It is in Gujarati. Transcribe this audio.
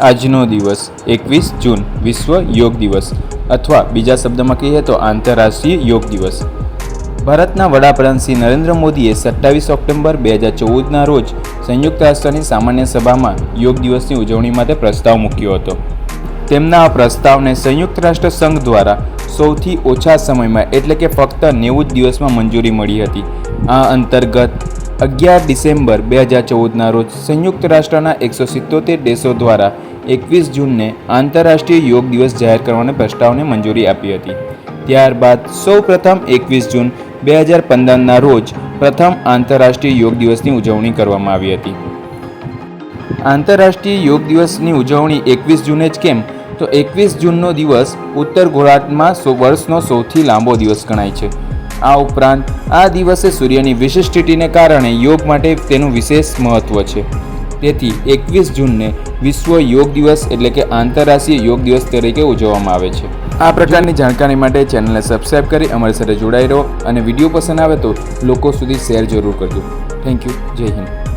આજનો દિવસ, એકવીસ જૂન, વિશ્વ યોગ દિવસ, અથવા બીજા શબ્દમાં કહીએ તો આંતરરાષ્ટ્રીય યોગ દિવસ. ભારતના વડાપ્રધાન શ્રી નરેન્દ્ર મોદીએ સત્તાવીસ ઓક્ટોબર બે હજાર ચૌદના રોજ સંયુક્ત રાષ્ટ્રની સામાન્ય સભામાં યોગ દિવસની ઉજવણી માટે પ્રસ્તાવ મૂક્યો હતો. તેમના આ પ્રસ્તાવને સંયુક્ત રાષ્ટ્ર સંઘ દ્વારા સૌથી ઓછા સમયમાં, એટલે કે ફક્ત નેવું જ દિવસમાં મંજૂરી મળી હતી. આ અંતર્ગત અગિયાર ડિસેમ્બર બે હજાર ચૌદના રોજ સંયુક્ત રાષ્ટ્રના એકસો સિત્તોતેર દેશો દ્વારા એકવીસ જૂનને આંતરરાષ્ટ્રીય યોગ દિવસ જાહેર કરવાના પ્રસ્તાવને મંજૂરી આપી હતી. ત્યારબાદ સૌ પ્રથમ એકવીસ જૂન બે હજાર પંદરના રોજ પ્રથમ આંતરરાષ્ટ્રીય યોગ દિવસની ઉજવણી કરવામાં આવી હતી. આંતરરાષ્ટ્રીય યોગ દિવસની ઉજવણી એકવીસ જૂને જ કેમ? તો એકવીસ જૂનનો દિવસ ઉત્તર ગુજરાતમાં વર્ષનો સૌથી લાંબો દિવસ ગણાય છે. આ ઉપરાંત આ દિવસે સૂર્યની વિશિષ્ટ કારણે યોગ માટે તેનું વિશેષ મહત્ત્વ છે. તેથી એકવીસ જૂનને વિશ્વ યોગ દિવસ એટલે કે આંતરરાષ્ટ્રીય યોગ દિવસ તરીકે ઉજવવામાં આવે છે. આ પ્રકારની જાણકારી માટે ચેનલને સબસ્ક્રાઈબ કરી અમારી સાથે જોડાઈ રહો અને વીડિયો પસંદ આવે તો લોકો સુધી શેર જરૂર કરજો. Thank you. જય હિન્દ.